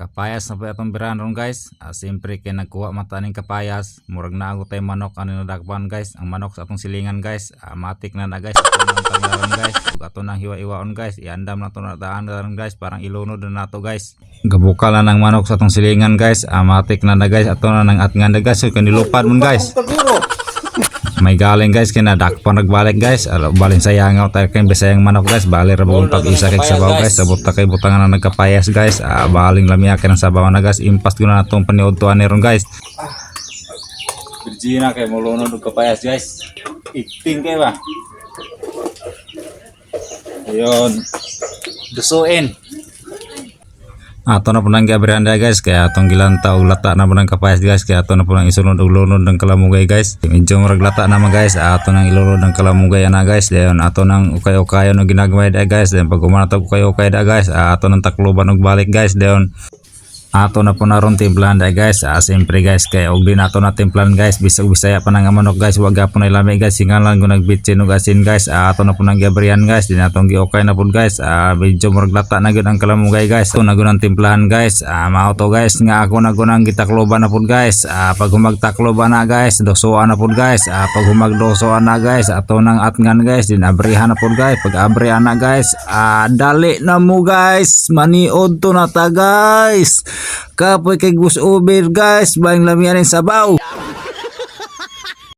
Kapayas na po itong birahan ron guys. Ah, Siyempre kay nagkuha mata ning kapayas. Murag na ako tayo manok ano nadakpan guys. Ang manok sa atong silingan guys. Ah, matik na na guys. Ito na ang tanglaran guys. Ug ato nang hiwa-iwaon guys. Iandam na to na daan na guys. Parang ilunod na nato guys. Gabuka na ng manok sa atong silingan guys. Ah, matik na na guys. Ato na nang atngan na guys. So kanilupad mo guys. May galing guys kina dakpan nagbalik guys. Alo balin sayangaw tayo kay bisayang manok guys. Bali ra bagong pag isa kay sabaw guys. Sabot ta kay butangan na nagkapayas guys. Ah, baling lamya kay ng sabaw na guys. Impas ko na natong paniud tuan ni ron guys. Virginia kay mulunod og kapayas guys. Iting kay ba? Ayun. Dusuin. Ato na po nang gabrianda guys. Kaya atong gilanta og lata na po nang kapayas guys. Kaya ato na po nang isunod og lunod ng kalamugay guys. Medyo marag lata naman guys. Ato nang ilunod ng kalamugay ana guys. Dayon ato nang ukay-ukayon og ginagmay da guys. Dayon pag umanatog ukay-ukay da guys. Ato nang takloban og balik guys. Dayon ato na po na ron timplahan da guys. Ah, siyempre guys kaya og din ato na timplahan guys. Bisag bisaya pa nang manok guys. Wag po na ilami guys. Singalan ko nagbitsin og asin guys. Ah, ato na po nang gabrian guys. Din atong giokay na po guys. Ah, medyo murag na gyud ang kalamugay guys. Ato na ang timplahan guys. Ah, mao guys. Nga ako na gunang gitakloban na po guys. Ah, pag humagtakloban na guys dosoan na po guys. Ah, pag humagdosoan na guys ato nang atngan guys. Din abrihan na po guys. Pag abrihan na guys ah, dali na mo guys. Maniod to na ta guys kapoy kay Gus Uber guys bang lamian ng sabaw